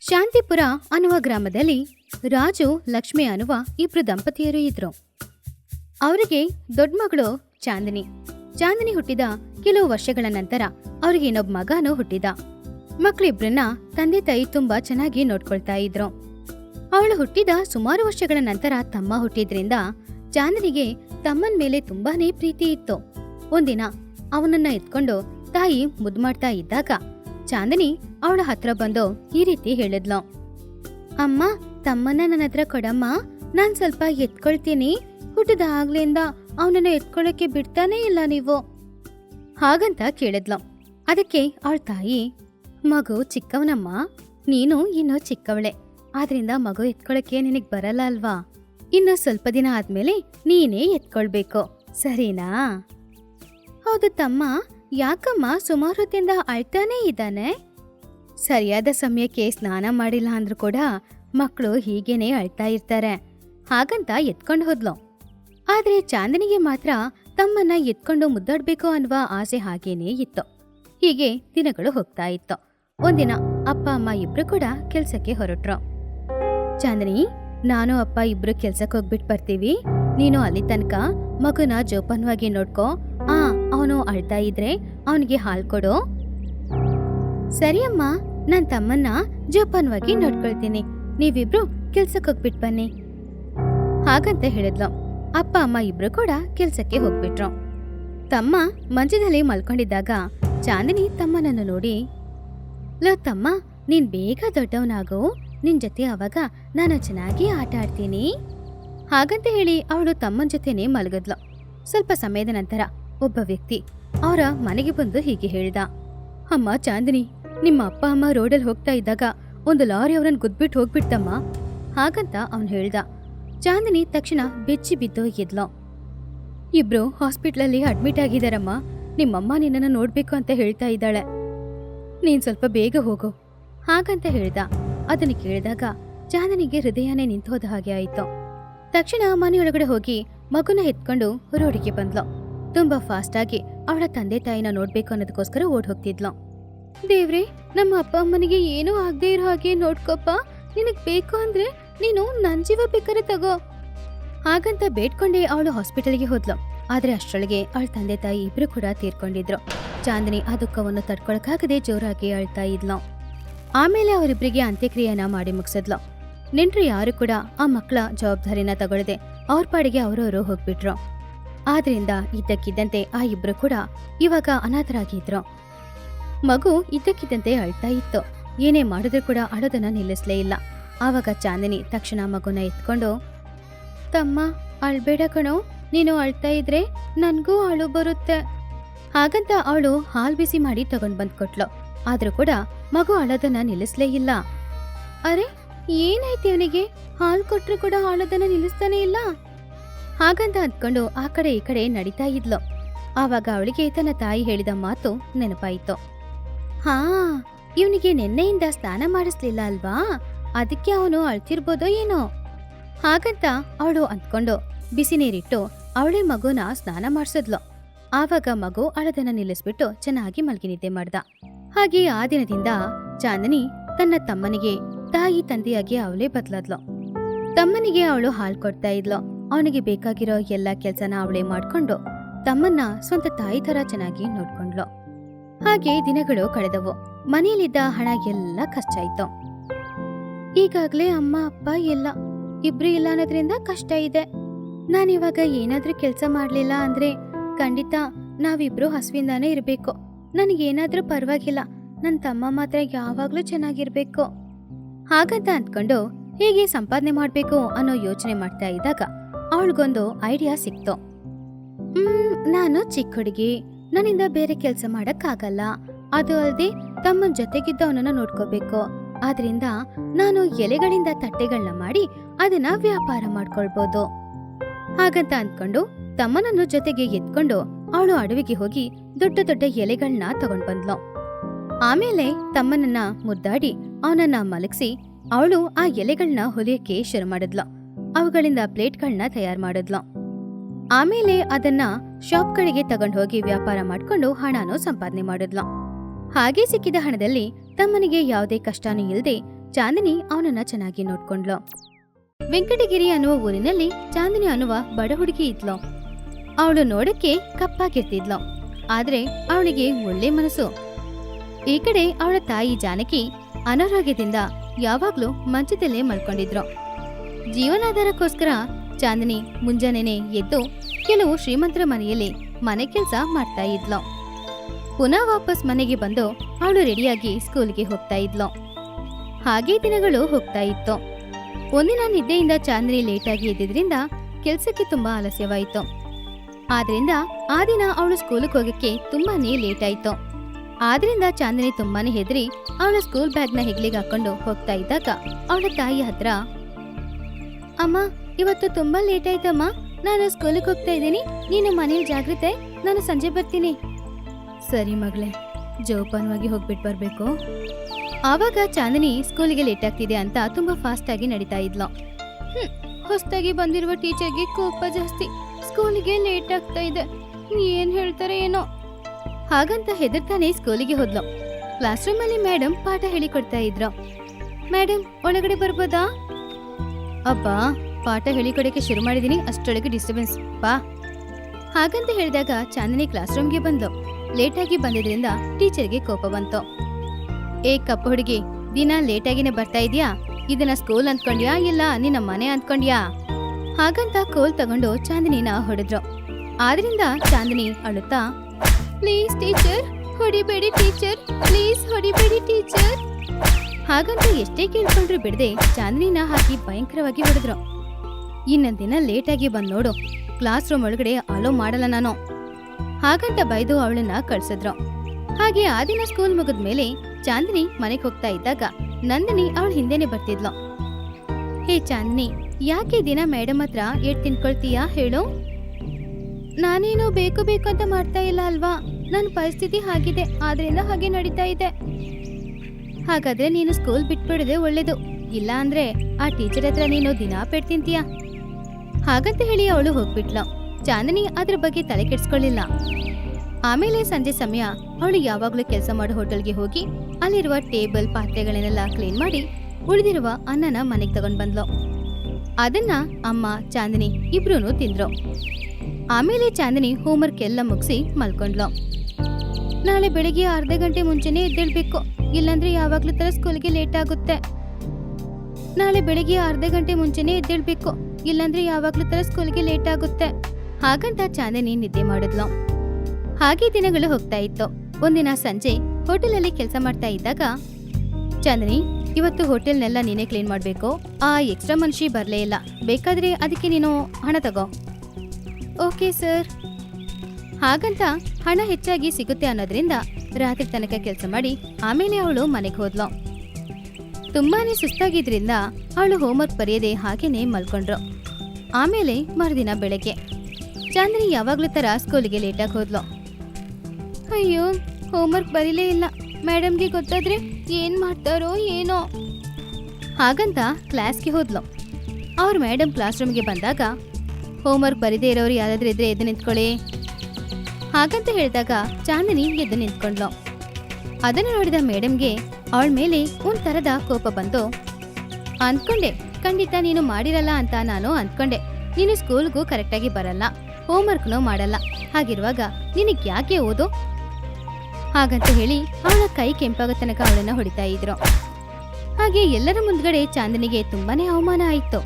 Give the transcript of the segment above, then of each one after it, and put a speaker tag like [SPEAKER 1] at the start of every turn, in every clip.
[SPEAKER 1] ಶಾಂತಿಪುರ ಅನ್ನುವ ಗ್ರಾಮದಲ್ಲಿ ರಾಜು, ಲಕ್ಷ್ಮಿ ಅನ್ನುವ ಇಬ್ರು ದಂಪತಿಯರು ಇದ್ರು. ಅವರಿಗೆ ದೊಡ್ಡ ಮಗಳು ಚಾಂದಿನಿ. ಚಾಂದಿನಿ ಹುಟ್ಟಿದ ಕೆಲವು ವರ್ಷಗಳ ನಂತರ ಅವರಿಗೆ ಇನ್ನೊಬ್ಬ ಮಗನೂ ಹುಟ್ಟಿದ. ಮಕ್ಳಿಬ್ರನ್ನ ತಂದೆ ತಾಯಿ ತುಂಬಾ ಚೆನ್ನಾಗಿ ನೋಡ್ಕೊಳ್ತಾ ಇದ್ರು. ಅವಳು ಹುಟ್ಟಿದ ಸುಮಾರು ವರ್ಷಗಳ ನಂತರ ತಮ್ಮ ಹುಟ್ಟಿದ್ರಿಂದ ಚಾಂದಿನಿಗೆ ತಮ್ಮನ್ ಮೇಲೆ ತುಂಬಾನೇ ಪ್ರೀತಿ ಇತ್ತು. ಒಂದಿನ ಅವನನ್ನ ಎತ್ಕೊಂಡು ತಾಯಿ ಮುದ್ದು ಮಾಡ್ತಾ ಇದ್ದಾಗ ಚಾಂದಿನಿ ಅವಳ ಹತ್ರ ಬಂದು ಈ ರೀತಿ ಹೇಳಿದ್ಲು. ಅಮ್ಮ, ತಮ್ಮನ್ನ ನನ್ನ ಹತ್ರ ಕೊಡಮ್ಮ. ನಾನ್ ಸ್ವಲ್ಪ ಎತ್ಕೊಳ್ತೀನಿ. ಹುಟ್ಟಿದಾಗ್ಲಿಂದ ಅವನನ್ನ ಎತ್ಕೊಳ್ಳಕ್ಕೆ ಬಿಡ್ತಾನೇ ಇಲ್ಲ ನೀವು. ಹಾಗಂತ ಕೇಳಿದ್ಲು. ಅದಕ್ಕೆ ಅವಳ ತಾಯಿ, ಮಗು ಚಿಕ್ಕವನಮ್ಮ. ನೀನು ಇನ್ನು ಚಿಕ್ಕವಳೆ. ಆದ್ರಿಂದ ಮಗು ಎತ್ಕೊಳಕ್ಕೆ ನಿನಗ್ ಬರಲ್ಲ ಅಲ್ವಾ? ಇನ್ನು ಸ್ವಲ್ಪ ದಿನ ಆದ್ಮೇಲೆ ನೀನೇ ಎತ್ಕೊಳ್ಬೇಕು. ಸರಿನಾ? ಹೌದು ತಮ್ಮ. ಯಾಕಮ್ಮ ಸುಮಾರು ಹೊತ್ತಿಂದ ಅಳ್ತಾನೇ ಇದ್ದಾನೆ? ಸರಿಯಾದ ಸಮಯಕ್ಕೆ ಸ್ನಾನ ಮಾಡಿಲ್ಲ ಅಂದ್ರೂ ಕೂಡ ಮಕ್ಕಳು ಹೀಗೇನೆ ಅಳ್ತಾ ಇರ್ತಾರೆ. ಹಾಗಂತ ಎತ್ಕೊಂಡು ಹೋದ್ಲು. ಆದ್ರೆ ಚಾಂದನಿಗೆ ಮಾತ್ರ ತಮ್ಮನ್ನ ಎತ್ಕೊಂಡು ಮುದ್ದಾಡ್ಬೇಕು ಅನ್ನುವ ಆಸೆ ಹಾಗೇನೇ ಇತ್ತು. ಹೀಗೆ ದಿನಗಳು ಹೋಗ್ತಾ ಇತ್ತು. ಒಂದಿನ ಅಪ್ಪ, ಅಮ್ಮ ಇಬ್ರು ಕೂಡ ಕೆಲ್ಸಕ್ಕೆ ಹೊರಟ್ರು. ಚಾಂದನಿ, ನಾನು, ಅಪ್ಪ ಇಬ್ರು ಕೆಲ್ಸಕ್ಕೆ ಹೋಗ್ಬಿಟ್ಟು ಬರ್ತೀವಿ. ನೀನು ಅಲ್ಲಿ ತನಕ ಮಗುನ ಜೋಪಾನವಾಗಿ ನೋಡ್ಕೋ. ಅವನು ಅಳ್ತಾ ಇದ್ರೆ ಅವನಿಗೆ ಹಾಲ್ ಕೊಡು. ಸರಿಯಮ್ಮ ನನ್ನ ನನ್ ತಮ್ಮನ್ನ ಜೋಪಾನವಾಗಿ ನೋಡ್ಕೊಳ್ತೀನಿ. ನೀವಿಬ್ರು ಕೆಲ್ಸಕ್ಕೆ ಹೋಗ್ಬಿಟ್ ಬನ್ನಿ. ಹಾಗಂತ ಹೇಳಿದ್ಲು. ಅಪ್ಪ, ಅಮ್ಮ ಇಬ್ರು ಕೂಡ ಕೆಲ್ಸಕ್ಕೆ ಹೋಗ್ಬಿಟ್ರು. ತಮ್ಮ ಮಂಚದಲ್ಲಿ ಮಲ್ಕೊಂಡಿದ್ದಾಗ ಚಾಂದಿನಿ ತಮ್ಮನನ್ನು ನೋಡಿ, ಲೋ ತಮ್ಮ, ನೀನ್ ಬೇಗ ದೊಡ್ಡವನಾಗು. ನಿನ್ ಜೊತೆ ಅವಾಗ ನಾನು ಚೆನ್ನಾಗಿ ಆಟ ಆಡ್ತೀನಿ. ಹಾಗಂತ ಹೇಳಿ ಅವಳು ತಮ್ಮನ ಜೊತೆನೆ ಮಲಗದ್ಲು. ಸ್ವಲ್ಪ ಸಮಯದ ನಂತರ ಒಬ್ಬ ವ್ಯಕ್ತಿ ಅವರ ಮನೆಗೆ ಬಂದು ಹೀಗೆ ಹೇಳಿದ, ಅಮ್ಮ ಚಾಂದಿನಿ, ನಿಮ್ಮ ಅಪ್ಪ ಅಮ್ಮ ರೋಡಲ್ಲಿ ಹೋಗ್ತಾ ಇದ್ದಾಗ ಒಂದು ಲಾರಿ ಅವರನ್ನು ಗುದ್ಬಿಟ್ಟು ಹೋಗ್ಬಿಡ್ತಮ್ಮ? ಹಾಗಂತ ಅವನು ಹೇಳ್ದ, ಚಾಂದಿನಿ ತಕ್ಷಣ ಬೆಚ್ಚಿ ಬಿದ್ದು ಎದ್ಲು. ಇಬ್ರು ಹಾಸ್ಪಿಟ್ಲಲ್ಲಿ ಅಡ್ಮಿಟ್ ಆಗಿದಾರಮ್ಮ, ನಿಮ್ಮಮ್ಮ ನಿನ್ನನ್ನು ನೋಡ್ಬೇಕು ಅಂತ ಹೇಳ್ತಾ ಇದ್ದಾಳೆ. ನೀನು ಸ್ವಲ್ಪ ಬೇಗ ಹೋಗು. ಹಾಗಂತ ಹೇಳ್ದ. ಅದನ್ನು ಕೇಳಿದಾಗ ಚಾಂದನಿಗೆ ಹೃದಯನೇ ನಿಂತೋದ ಹಾಗೆ ಆಯಿತು. ತಕ್ಷಣ ಮನೆಯೊಳಗಡೆ ಹೋಗಿ ಮಗುನ ಎತ್ಕೊಂಡು ರೋಡಿಗೆ ಬಂದ್ಲು. ತುಂಬಾ ಫಾಸ್ಟ್ ಆಗಿ ಅವಳ ತಂದೆ ತಾಯಿನ ನೋಡ್ಬೇಕು ಅನ್ನೋದಕ್ಕೋಸ್ಕರ ಓಡ್ ಹೋಗ್ತಿದ್ಲು ದೇವ್ರೆ, ನಮ್ಮ ಅಪ್ಪ ಅಮ್ಮನಿಗೆ ಏನೂ ಆಗದೆ ಇರೋ ಹಾಗೆ ನೋಡ್ಕೊಪ್ಪ. ನಿನಗೆ ಬೇಕು ಅಂದ್ರೆ ನೀನು ನನ್ನ ಜೀವ ಬೇಕಾದ್ರೆ ತಗೋ. ಹಾಗಂತ ಬೇಡ್ಕೊಂಡೆ ಅವಳು ಹಾಸ್ಪಿಟಲ್ಗೆ ಹೋದ್ಲು. ಆದ್ರೆ ಅಷ್ಟರೊಳಗೆ ಅವಳ ತಂದೆ ತಾಯಿ ಇಬ್ರು ಕೂಡ ತೀರ್ಕೊಂಡಿದ್ರು. ಚಾಂದಿನಿ ಆ ದುಃಖವನ್ನು ತಡ್ಕೊಳಕಾಗದೆ ಜೋರಾಗಿ ಅಳ್ತಾ ಇದ್ಲು. ಆಮೇಲೆ ಅವರಿಬ್ಬರಿಗೆ ಅಂತ್ಯಕ್ರಿಯೆನ ಮಾಡಿ ಮುಗಿಸಿದ್ಲು. ನೆಂಟರು ಯಾರು ಕೂಡ ಆ ಮಕ್ಕಳ ಜವಾಬ್ದಾರಿನ ತಗೊಳ್ಳದೆ ಅವ್ರ ಪಾಡಿಗೆ ಅವರವರು ಹೋಗ್ಬಿಟ್ರು. ಆದ್ರಿಂದ ಇದ್ದಕ್ಕಿದ್ದಂತೆ ಆ ಇಬ್ರು ಕೂಡ ಇವಾಗ ಅನಾಥರಾಗಿದ್ರು. ಮಗು ಇದ್ದಕ್ಕಿದ್ದಂತೆ ಅಳ್ತಾ ಇತ್ತು. ಏನೇ ಮಾಡಿದ್ರು ಕೂಡ ಅಳೋದನ್ನ ನಿಲ್ಲಿಸಲೇ ಇಲ್ಲ. ಆವಾಗ ಚಾಂದಿನಿ ತಕ್ಷಣ ಮಗುನ ಎತ್ಕೊಂಡು, ತಮ್ಮ, ಅಳ್ಬೇಡ ಕಣೋ. ನೀನು ಅಳ್ತಾ ಇದ್ರೆ ನನಗೂ ಅಳು ಬರುತ್ತೆ. ಹಾಗಂತ ಅವಳು ಹಾಲ್ ಬಿಸಿ ಮಾಡಿ ತಗೊಂಡ್ ಬಂದ್ ಕೊಟ್ಲು ಆದ್ರೂ ಕೂಡ ಮಗು ಅಳೋದನ್ನ ನಿಲ್ಲಿಸ್ಲೇ ಇಲ್ಲ. ಅರೆ, ಏನಾಯ್ತು ಇವನಿಗೆ? ಹಾಲ್ ಕೊಟ್ರು ಕೂಡ ಅಳೋದನ್ನ ನಿಲ್ಲಿಸ್ತಾನೆ ಇಲ್ಲ? ಹಾಗಂತ ಅಂದ್ಕೊಂಡು ಆ ಕಡೆ ಈ ಕಡೆ ನಡೀತಾ ಇದ್ಲು. ಆವಾಗ ಅವಳಿಗೆ ತನ್ನ ತಾಯಿ ಹೇಳಿದ ಮಾತು ನೆನಪಾಯಿತು. ಹಾ, ಇವನಿಗೆ ನಿನ್ನೆಯಿಂದ ಸ್ನಾನ ಮಾಡಿಸ್ಲಿಲ್ಲ ಅಲ್ವಾ? ಅದಕ್ಕೆ ಅವನು ಅಳ್ತಿರ್ಬೋದೋ ಏನೋ? ಹಾಗಂತ ಅವಳು ಅಂದ್ಕೊಂಡು ಬಿಸಿ ನೀರಿಟ್ಟು ಅವಳೇ ಮಗುನ ಸ್ನಾನ ಮಾಡಿಸಿದ್ಲು. ಆವಾಗ ಮಗು ಅಳದನ್ನ ನಿಲ್ಲಿಸ್ಬಿಟ್ಟು ಚೆನ್ನಾಗಿ ಮಲಗಿನಿದ್ದೆ ಮಾಡ್ದ. ಹಾಗೆ ಆ ದಿನದಿಂದ ಚಾಂದನಿ ತನ್ನ ತಮ್ಮನಿಗೆ ತಾಯಿ ತಂದೆಯಾಗಿ ಅವಳೇ ಬದಲಾದ್ಲು. ತಮ್ಮನಿಗೆ ಅವಳು ಹಾಲು ಕೊಡ್ತಾ ಇದ್ಲು. ಅವನಿಗೆ ಬೇಕಾಗಿರೋ ಎಲ್ಲ ಕೆಲ್ಸನ ಅವಳೇ ಮಾಡ್ಕೊಂಡು ತಮ್ಮನ್ನ ಸ್ವಂತ ತಾಯಿ ತರ ಚೆನ್ನಾಗಿ ನೋಡ್ಕೊಂಡ್ಲು ಹಾಗೆ ದಿನಗಳು ಕಳೆದವು. ಮನೆಯಲ್ಲಿದ್ದ ಹಣ ಎಲ್ಲ ಖರ್ಚಾಯ್ತು. ಈಗಾಗ್ಲೇ ಅಮ್ಮ, ಅಪ್ಪ ಇಲ್ಲ. ಇಬ್ರು ಇಲ್ಲ ಅನ್ನೋದ್ರಿಂದ ಕಷ್ಟ ಇದೆ. ನಾನಿವಾಗ ಏನಾದ್ರೂ ಕೆಲಸ ಮಾಡ್ಲಿಲ್ಲ ಅಂದ್ರೆ ಖಂಡಿತ ನಾವಿಬ್ರು ಹಸುವಿಂದಾನೇ ಇರ್ಬೇಕು. ನನಗೇನಾದ್ರೂ ಪರವಾಗಿಲ್ಲ. ನನ್ನ ತಮ್ಮ ಮಾತ್ರ ಯಾವಾಗ್ಲೂ ಚೆನ್ನಾಗಿರ್ಬೇಕು. ಹಾಗಂತ ಅಂದ್ಕೊಂಡು ಹೇಗೆ ಸಂಪಾದನೆ ಮಾಡ್ಬೇಕು ಅನ್ನೋ ಯೋಚನೆ ಮಾಡ್ತಾ ಇದ್ದಾಗ ಅವಳಿಗೊಂದು ಐಡಿಯಾ ಸಿಕ್ತು. ಹ್ಮ್, ನಾನು ಚಿಕ್ಕ ಹುಡುಗಿ. ನನ್ನಿಂದ ಬೇರೆ ಕೆಲಸ ಮಾಡಕ್ಕಾಗಲ್ಲ. ಅದು ಅಲ್ಲದೆ ತಮ್ಮ ಜೊತೆಗಿದ್ದವನನ್ನ ನೋಡ್ಕೋಬೇಕು. ಆದ್ರಿಂದ ನಾನು ಎಲೆಗಳಿಂದ ತಟ್ಟೆಗಳನ್ನ ಮಾಡಿ ಅದನ್ನ ವ್ಯಾಪಾರ ಮಾಡ್ಕೊಳ್ಬೋದು. ಹಾಗಂತ ಅಂದ್ಕೊಂಡು ತಮ್ಮನನ್ನು ಜೊತೆಗೆ ಎತ್ಕೊಂಡು ಅವಳು ಅಡವಿಗೆ ಹೋಗಿ ದೊಡ್ಡ ದೊಡ್ಡ ಎಲೆಗಳನ್ನ ತಗೊಂಡ್ ಬಂದ್ಲು. ಆಮೇಲೆ ತಮ್ಮನನ್ನ ಮುದ್ದಾಡಿ ಅವನನ್ನ ಮಲಗಿಸಿ ಅವಳು ಆ ಎಲೆಗಳನ್ನ ಹೊಲಿಯಕ್ಕೆ ಶುರು ಮಾಡಿದ್ಲು. ಅವುಗಳಿಂದ ಪ್ಲೇಟ್ಗಳನ್ನ ತಯಾರು ಮಾಡಿದ್ಲು. ಆಮೇಲೆ ಅದನ್ನ ಶಾಪ್ಗಳಿಗೆ ತಗೊಂಡು ಹೋಗಿ ವ್ಯಾಪಾರ ಮಾಡ್ಕೊಂಡು ಹಣನೂ ಸಂಪಾದನೆ ಮಾಡಿದ್ಲು. ಹಾಗೆ ಸಿಕ್ಕಿದ ಹಣದಲ್ಲಿ ತಮ್ಮನಿಗೆ ಯಾವುದೇ ಕಷ್ಟನೂ ಇಲ್ಲದೆ ಚಾಂದಿನಿ ಅವನನ್ನ ಚೆನ್ನಾಗಿ ನೋಡ್ಕೊಂಡ್ಲು. ವೆಂಕಟಗಿರಿ ಅನ್ನುವ ಊರಿನಲ್ಲಿ ಚಾಂದಿನಿ ಅನ್ನುವ ಬಡ ಹುಡುಗಿ ಇದ್ಲು. ಅವಳು ನೋಡಕ್ಕೆ ಕಪ್ಪಾಗಿರ್ತಿದ್ಲು. ಆದ್ರೆ ಅವಳಿಗೆ ಒಳ್ಳೆ ಮನಸ್ಸು. ಈ ಕಡೆ ಅವಳ ತಾಯಿ ಜಾನಕಿ ಅನಾರೋಗ್ಯದಿಂದ ಯಾವಾಗ್ಲೂ ಮಂಚದಲ್ಲೇ ಮಲ್ಕೊಂಡಿದ್ರು. ಜೀವನಾಧಾರಕ್ಕೋಸ್ಕರ ಚಾಂದಿನಿ ಮುಂಜಾನೆನೆ ಎದ್ದು ಕೆಲವು ಶ್ರೀಮಂತರ ಮನೆಯಲ್ಲಿ ಮನೆ ಕೆಲಸ ಮಾಡ್ತಾ ಇದ್ಲು. ಪುನಃ ವಾಪಸ್ ಮನೆಗೆ ಬಂದು ಅವಳು ರೆಡಿಯಾಗಿ ಸ್ಕೂಲ್ಗೆ ಹೋಗ್ತಾ ಇದ್ಲು. ಹಾಗೆ ದಿನಗಳು ಹೋಗ್ತಾ ಇತ್ತು. ಒಂದಿನ ನಿದ್ದೆಯಿಂದ ಚಾಂದಿನಿ ಲೇಟಾಗಿ ಎದ್ದಿದ್ರಿಂದ ಕೆಲಸಕ್ಕೆ ತುಂಬಾ ಆಲಸ್ಯವಾಯಿತು. ಆದ್ರಿಂದ ಆ ದಿನ ಅವಳು ಸ್ಕೂಲಿಗೆ ಹೋಗಕ್ಕೆ ತುಂಬಾನೇ ಲೇಟ್ ಆಯ್ತು ಆದ್ರಿಂದ ಚಾಂದಿನಿ ತುಂಬಾನೇ ಹೆದರಿ ಅವಳ ಸ್ಕೂಲ್ ಬ್ಯಾಗ್ನ ಹೆಗ್ಲಿಗೆ ಹಾಕೊಂಡು ಹೋಗ್ತಾ ಇದ್ದಾಗ ಅವಳ ತಾಯಿ ಹತ್ರ ಅಮ್ಮ ಇವತ್ತು ತುಂಬಾ ಲೇಟ್ ಆಯ್ತಮ್ಮ. ನಾನು ಸ್ಕೂಲಿಗೆ ಹೋಗ್ತಾ ಇದ್ದೀನಿ. ನೀನು ಮನೇಲಿ ಜಾಗ್ರತೆ. ನಾನು ಸಂಜೆ ಬರ್ತೀನಿ. ಸರಿ ಮಗಳೇ. ಜೋಪಾನವಾಗಿ ಹೋಗ್ಬಿಟ್ಟು ಬರ್ಬೇಕು. ಆವಾಗ ಚಾಂದಿನಿ ಸ್ಕೂಲಿಗೆ ಲೇಟ್ ಆಗ್ತಿದೆ ಅಂತ ತುಂಬಾ ಫಾಸ್ಟ್ ಆಗಿ ನಡೀತಾ ಇದ್ಲು. ಹ್ಮ್ ಹೊಸದಾಗಿ ಬಂದಿರುವ ಟೀಚರ್ಗೆ ಕೋಪ ಜಾಸ್ತಿ. ಸ್ಕೂಲಿಗೆ ಲೇಟ್ ಆಗ್ತಾ ಇದೆ. ಏನ್ ಹೇಳ್ತಾರೆ ಏನೋ. ಹಾಗಂತ ಹೆದರ್ತಾನೆ ಸ್ಕೂಲಿಗೆ ಹೋದ್ಲು. ಕ್ಲಾಸ್ ರೂಮ್ ಅಲ್ಲಿ ಮೇಡಮ್ ಪಾಠ ಹೇಳಿಕೊಡ್ತಾ ಇದ್ರು. ಮೇಡಮ್ ಒಳಗಡೆ ಬರ್ಬೋದಾ? ಅಬ್ಬಾ, ಪಾಠ ಹೇಳಿಕೊಡಕ್ಕೆ ಶುರು ಮಾಡಿದೀನಿ ಅಷ್ಟೊಳಗೆ ಡಿಸ್ಟರ್ಬೆನ್ಸ್ ಬಾ. ಹಾಗಂತ ಹೇಳಿದಾಗ ಚಾಂದಿನಿ ಕ್ಲಾಸ್ ರೂಮ್ಗೆ ಬಂದ್ಲು ಲೇಟಾಗಿ ಬಂದಿದ್ರಿಂದ ಟೀಚರ್ಗೆ ಕೋಪ ಬಂತು. ಏ ಕಪ್ಪ ಹುಡುಗಿ, ದಿನ ಲೇಟಾಗಿನೇ ಬರ್ತಾ ಇದೀಯಾ? ಇದನ್ನ ಸ್ಕೂಲ್ ಅಂದ್ಕೊಂಡ್ಯಾ ಇಲ್ಲ ನಿನ್ನ ಮನೆ ಅಂದ್ಕೊಂಡ್ಯಾ? ಹಾಗಂತ ಕೋಲ್ ತಗೊಂಡು ಚಾಂದಿನಿನ ಹೊಡೆದ್ರು. ಆದ್ರಿಂದ ಚಾಂದಿನಿ ಅಳುತ್ತಾ ಪ್ಲೀಸ್ ಟೀಚರ್ ಹೊಡಿಬೇಡಿ ಟೀಚರ್ ಪ್ಲೀಸ್ ಹೊಡಿಬೇಡಿ ಟೀಚರ್ ಹಾಗಂತ ಎಷ್ಟೇ ಕೇಳ್ಕೊಂಡ್ರು ಬಿಡದೆ ಚಾಂದಿನಿನ ಹಾಕಿ ಭಯಂಕರವಾಗಿ ಹೊಡೆದ್ರು. ಇನ್ನೊಂದ್ ದಿನ ಲೇಟಾಗಿ ಬಂದ್ ನೋಡು. ಕ್ಲಾಸ್ ರೂಮ್ ಒಳಗಡೆ ಅಲೋ ಮಾಡಲ್ಲ ನಾನು. ಹಾಗಂತ ಬೈದು ಅವಳನ್ನ ಕಳ್ಸಿದ್ರು. ಹಾಗೆ ಆ ದಿನ ಸ್ಕೂಲ್ ಮುಗಿದ್ಮೇಲೆ ಚಾಂದಿನಿ ಮನೆಗೆ ಹೋಗ್ತಾ ಇದ್ದಾಗ ನಂದಿನಿ ಅವಳ ಹಿಂದೆನೆ ಬರ್ತಿದ್ಲು. ಹೇ ಚಾಂದಿನಿ, ಯಾಕೆ ದಿನ ಮೇಡಮ್ ಹತ್ರ ಏಟ್ ತಿನ್ಕೊಳ್ತೀಯಾ ಹೇಳು. ನಾನೇನು ಬೇಕು ಬೇಕು ಅಂತ ಮಾಡ್ತಾ ಇಲ್ಲ ಅಲ್ವಾ? ನನ್ನ ಪರಿಸ್ಥಿತಿ ಹಾಗಿದೆ, ಆದ್ರಿಂದ ಹಾಗೆ ನಡೀತಾ ಇದೆ. ಹಾಗಾದ್ರೆ ನೀನು ಸ್ಕೂಲ್ ಬಿಟ್ಬಿಡದೆ ಒಳ್ಳೇದು. ಇಲ್ಲ ಅಂದ್ರೆ ಆ ಟೀಚರ್ ಹತ್ರ ನೀನು ದಿನಾ ಪೆಟ್ ತಿಂತೀಯ? ಹಾಗಂತ ಹೇಳಿ ಅವಳು ಹೋಗ್ಬಿಟ್ಲು. ಚಾಂದಿನಿ ಅದ್ರ ಬಗ್ಗೆ ತಲೆ ಕೆಡ್ಸ್ಕೊಳ್ಳಿಲ್ಲ ಆಮೇಲೆ ಸಂಜೆ ಸಮಯ ಅವಳು ಯಾವಾಗ್ಲೂ ಕೆಲಸ ಮಾಡೋ ಹೋಟೆಲ್ಗೆ ಹೋಗಿ ಅಲ್ಲಿರುವ ಟೇಬಲ್, ಪಾತ್ರೆಗಳನ್ನೆಲ್ಲ ಕ್ಲೀನ್ ಮಾಡಿ ಉಳಿದಿರುವ ಅನ್ನನ ಮನೆಗೆ ತಗೊಂಡ್ ಬಂದ್ಲು. ಅದನ್ನ ಅಮ್ಮ, ಚಾಂದಿನಿ ಇಬ್ರು ತಿಂದ್ರು. ಆಮೇಲೆ ಚಾಂದಿನಿ ಹೋಮ್ವರ್ಕ್ ಎಲ್ಲ ಮುಗಿಸಿ ಮಲ್ಕೊಂಡ್ಲು. ನಾಳೆ ಬೆಳಿಗ್ಗೆ ಅರ್ಧ ಗಂಟೆ ಮುಂಚೆನೆ ಎದ್ದೇಳ್ಬೇಕು. ಇಲ್ಲಾಂದ್ರೆ ಯಾವಾಗ್ಲೂ ತರ ಸ್ಕೂಲ್ಗೆ ಲೇಟ್ ಆಗುತ್ತೆ. ನಾಳೆ ಬೆಳಿಗ್ಗೆ ಅರ್ಧ ಗಂಟೆ ಮುಂಚೆನೆ ಎದ್ದೇಳ್ಬೇಕು. ಇಲ್ಲಾಂದ್ರೆ ಯಾವಾಗ್ಲೂ ತರ ಸ್ಕೂಲ್ಗೆ ಲೇಟ್ ಆಗುತ್ತೆ. ಹಾಗಂತ ಚಾಂದಿನಿ ನಿದ್ದೆ ಮಾಡಿದ್ಲು. ಹಾಗೆ ದಿನಗಳು ಹೋಗ್ತಾ ಇತ್ತು. ಒಂದಿನ ಸಂಜೆ ಹೋಟೆಲಲ್ಲಿ ಕೆಲಸ ಮಾಡ್ತಾ ಇದ್ದಾಗ, ಚಾಂದಿನಿ, ಇವತ್ತು ಹೋಟೆಲ್ನೆಲ್ಲ ನೀನೇ ಕ್ಲೀನ್ ಮಾಡ್ಬೇಕು. ಆ ಎಕ್ಸ್ಟ್ರಾ ಮನುಷ್ಯ ಬರಲೇ ಇಲ್ಲ. ಬೇಕಾದ್ರೆ ಅದಕ್ಕೆ ನೀನು ಹಣ ತಗೋ. ಓಕೆ ಸರ್ ಹಾಗಂತ ಹಣ ಹೆಚ್ಚಾಗಿ ಸಿಗುತ್ತೆ ಅನ್ನೋದ್ರಿಂದ ರಾತ್ರಿ ತನಕ ಕೆಲಸ ಮಾಡಿ ಆಮೇಲೆ ಅವಳು ಮನೆಗೆ ಹೋದ್ಲು. ತುಂಬಾನೇ ಸುಸ್ತಾಗಿದ್ರಿಂದ ಅವಳು ಹೋಮ್ವರ್ಕ್ ಬರೆಯದೆ ಹಾಗೇನೆ ಮಲ್ಕೊಂಡ್ರು. ಆಮೇಲೆ ಮರುದಿನ ಬೆಳಗ್ಗೆ ಚಾಂದಿನಿ ಯಾವಾಗ್ಲೂ ತರ ಸ್ಕೂಲಿಗೆ ಲೇಟಾಗಿ ಹೋದ್ಲು. ಅಯ್ಯೋ ಹೋಮ್ವರ್ಕ್ ಬರೀಲೇ ಇಲ್ಲ. ಮೇಡಮ್ಗೆ ಗೊತ್ತಾದ್ರೆ ಏನ್ ಮಾಡ್ತಾರೋ ಏನೋ. ಹಾಗಂತ ಕ್ಲಾಸ್ಗೆ ಹೋದ್ಲು. ಅವ್ರ ಮೇಡಮ್ ಕ್ಲಾಸ್ ರೂಮ್ಗೆ ಬಂದಾಗ ಹೋಮ್ವರ್ಕ್ ಬರೀದೇ ಇರೋರು ಯಾರಾದ್ರೂ ಇದ್ರೆ ಎದ್ದು ನಿಂತ್ಕೊಳ್ಳಿ. ಹಾಗಂತ ಹೇಳಿದಾಗ ಚಾಂದಿನಿ ಎದ್ದು ನಿಂತ್ಕೊಂಡ್ಲು. ಅದನ್ನು ನೋಡಿದ ಮೇಡಮ್ಗೆ ಅವಳ ಮೇಲೆ ಒಂಥರದ ಕೋಪ ಬಂತು. ಅಂದ್ಕೊಂಡೆ, ಖಂಡಿತ ನೀನು ಮಾಡಿರಲ್ಲ ಅಂತ ನಾನು ಅಂದ್ಕೊಂಡೆ. ನೀನು ಸ್ಕೂಲ್ಗೂ ಕರೆಕ್ಟಾಗಿ ಬರಲ್ಲ, ಹೋಮ್ವರ್ಕ್ನೂ ಮಾಡಲ್ಲ. ಹಾಗಿರುವಾಗ ನಿನಗ್ ಯಾಕೆ ಓದು? ಹಾಗಂತ ಹೇಳಿ ಅವಳ ಕೈ ಕೆಂಪಾಗ ತನಕ ಅವಳನ್ನ ಹೊಡಿತಾ ಇದ್ರು. ಹಾಗೆ ಎಲ್ಲರ ಮುಂದ್ಗಡೆ ಚಾಂದನಿಗೆ ತುಂಬಾನೇ ಅವಮಾನ ಆಯಿತು.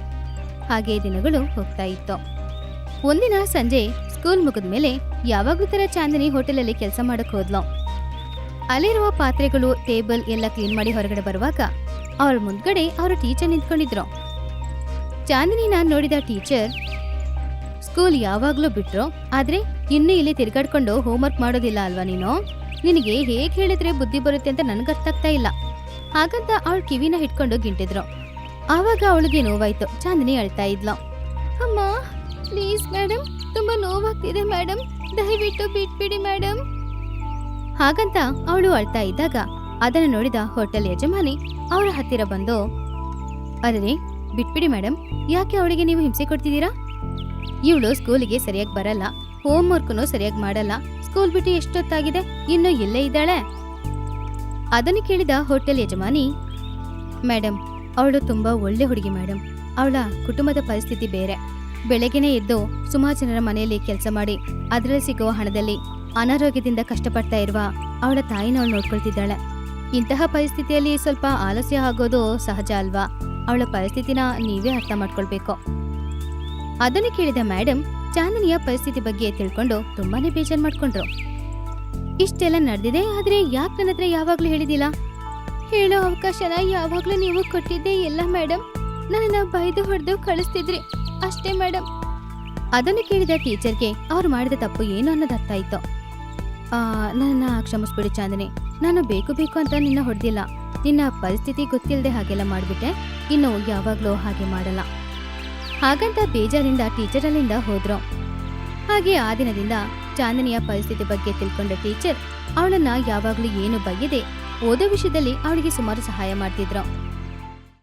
[SPEAKER 1] ಹಾಗೆ ದಿನಗಳು ಹೋಗ್ತಾ ಇತ್ತು. ಒಂದಿನ ಸಂಜೆ ಸ್ಕೂಲ್ ಮುಗಿದ್ಮೇಲೆ ಯಾವಾಗ್ಲೂ ತರ ಚಾಂದಿನಿ ಹೋಟೆಲಲ್ಲಿ ಕೆಲಸ ಮಾಡಕ್ ಹೋದ್ಲು. ಅಲ್ಲಿರುವ ಪಾತ್ರೆಗಳು, ಟೇಬಲ್ ಎಲ್ಲ ಕ್ಲೀನ್ ಮಾಡಿ ಹೊರಗಡೆ ಬರುವಾಗ ಅವಳ ಮುಂದ್ಗಡೆ ಅವರ ಟೀಚರ್ ನಿಂತ್ಕೊಂಡಿದ್ರು. ಚಾಂದಿನಿನ ನೋಡಿದ ಟೀಚರ್, ಸ್ಕೂಲ್ ಯಾವಾಗ್ಲೂ ಬಿಟ್ರು, ಆದ್ರೆ ಇನ್ನೂ ಇಲ್ಲಿ ತಿರ್ಗಾಡ್ಕೊಂಡು ಹೋಮ್ವರ್ಕ್ ಮಾಡೋದಿಲ್ಲ ಅಲ್ವಾ ನೀನು? ನಿನಗೆ ಹೇಗೆ ಹೇಳಿದ್ರೆ ಬುದ್ಧಿ ಬರುತ್ತೆ ಅಂತ ನನಗೆ ಅರ್ಥ ಆಗ್ತಾ ಇಲ್ಲ. ಹಾಗಂತ ಅವಳ ಕಿವಿನ ಹಿಡ್ಕೊಂಡು ಗಿಂಟಿದ್ರು. ಆವಾಗ ಅವಳಿಗೆ ನೋವಾಯ್ತು. ಚಾಂದಿನಿ ಅಳ್ತಾ ಇದ್ಲು. ಅಮ್ಮ ಪ್ಲೀಸ್ ಮೇಡಮ್ ತುಂಬಾ ನೋವಾಗ್ತಿದೆ ಮೇಡಮ್ ದಯವಿಟ್ಟು ಬಿಟ್ಬಿಡಿ ಮೇಡಮ್ ಹಾಗಂತ ಅವಳು ಅಳ್ತಾ ಇದ್ದಾಗ ಅದನ್ನು ನೋಡಿದ ಹೋಟೆಲ್ ಯಜಮಾನಿ ಅವರ ಹತ್ತಿರ ಬಂದು ಅದೇ ಬಿಟ್ಬಿಡಿ ಮೇಡಮ್ ಯಾಕೆ ಅವಳಿಗೆ ನೀವು ಹಿಂಸೆ ಕೊಡ್ತಿದ್ದೀರಾ? ಇವಳು ಸ್ಕೂಲಿಗೆ ಸರಿಯಾಗಿ ಬರಲ್ಲ. ಹೋಮ್ ವರ್ಕ್ನು ಸರಿಯಾಗಿ ಮಾಡಲ್ಲ. ಸ್ಕೂಲ್ ಬಿಟ್ಟು ಎಷ್ಟೊತ್ತಾಗಿದೆ? ಇನ್ನು ಇಲ್ಲೇ ಇದ್ದಾಳೆ? ಅದನ್ನು ಕೇಳಿದ ಹೋಟೆಲ್ ಯಜಮಾನಿ ಮೇಡಮ್ ಅವಳು ತುಂಬಾ ಒಳ್ಳೆ ಹುಡುಗಿ ಮೇಡಮ್ ಅವಳ ಕುಟುಂಬದ ಪರಿಸ್ಥಿತಿ ಬೇರೆ. ಬೆಳಗ್ಗೆನೇ ಎದ್ದು ಸುಮಾರು ಜನರ ಮನೆಯಲ್ಲಿ ಕೆಲಸ ಮಾಡಿ, ಅದರಲ್ಲಿ ಸಿಗುವ ಹಣದಲ್ಲಿ ಅನಾರೋಗ್ಯದಿಂದ ಕಷ್ಟಪಡ್ತಾ ಇರುವ ಅವಳ ತಾಯಿನ ಅವಳು ನೋಡ್ಕೊಳ್ತಿದ್ದಾಳೆ. ಇಂತಹ ಪರಿಸ್ಥಿತಿಯಲ್ಲಿ ಸ್ವಲ್ಪ ಆಲಸ್ಯ ಆಗೋದು ಸಹಜ ಅಲ್ವಾ? ಅವಳ ಪರಿಸ್ಥಿತಿನ ನೀವೇ ಅರ್ಥ ಮಾಡ್ಕೊಳ್ಬೇಕು. ಅದನ್ನು ಕೇಳಿದ ಮೇಡಮ್ ಚಾಂದನಿಯ ಪರಿಸ್ಥಿತಿ ಬಗ್ಗೆ ತಿಳ್ಕೊಂಡು ತುಂಬಾನೇ ಬೇಜಾರು ಮಾಡ್ಕೊಂಡ್ರು. ಇಷ್ಟೆಲ್ಲ ನಡೆದಿದೆ, ಆದ್ರೆ ಯಾಕೆ ನನ್ನ ಹತ್ರ ಯಾವಾಗ್ಲೂ ಹೇಳಿದಿಲ್ಲ? ಹೇಳೋ ಅವಕಾಶನ ಯಾವಾಗ್ಲೂ ನೀವು ಕೊಟ್ಟಿದ್ದೇ ಇಲ್ಲ ಮೇಡಮ್ ನನ್ನ ಬೈದು ಹೊಡೆದು ಕಳಿಸ್ತಿದ್ರಿ. ಅಷ್ಟೇ ಮೇಡಮ್ ಅದನ್ನು ಕೇಳಿದ ಟೀಚರ್ಗೆ ಅವ್ರು ಮಾಡಿದ ತಪ್ಪು ಏನು ಅನ್ನೋದು ಅರ್ಥ ಆಯ್ತು. ನನ್ನ ಕ್ಷಮಿಸ್ಬಿಡು ಚಾಂದನಿ. ನಾನು ಬೇಕು ಬೇಕು ಅಂತ ನಿನ್ನ ಹೊಡೆದಿಲ್ಲ. ನಿನ್ನ ಪರಿಸ್ಥಿತಿ ಗೊತ್ತಿಲ್ಲದೆ ಹಾಗೆಲ್ಲ ಮಾಡಿಬಿಟ್ಟೆ. ಇನ್ನು ಯಾವಾಗಲೂ ಹಾಗೆ ಮಾಡಲ್ಲ. ಹಾಗಂತ ಬೇಜಾರಿಂದ ಟೀಚರ್ ಅಲ್ಲಿಂದ ಹೋದ್ರು. ಹಾಗೆ ಆ ದಿನದಿಂದ ಚಾಂದನಿಯ ಪರಿಸ್ಥಿತಿ ಬಗ್ಗೆ ತಿಳ್ಕೊಂಡ ಟೀಚರ್ ಅವಳನ್ನ ಯಾವಾಗಲೂ ಏನು ಬೈಯದೆ ಓದೋ ವಿಷಯದಲ್ಲಿ ಅವಳಿಗೆ ಸುಮಾರು ಸಹಾಯ ಮಾಡ್ತಿದ್ರು.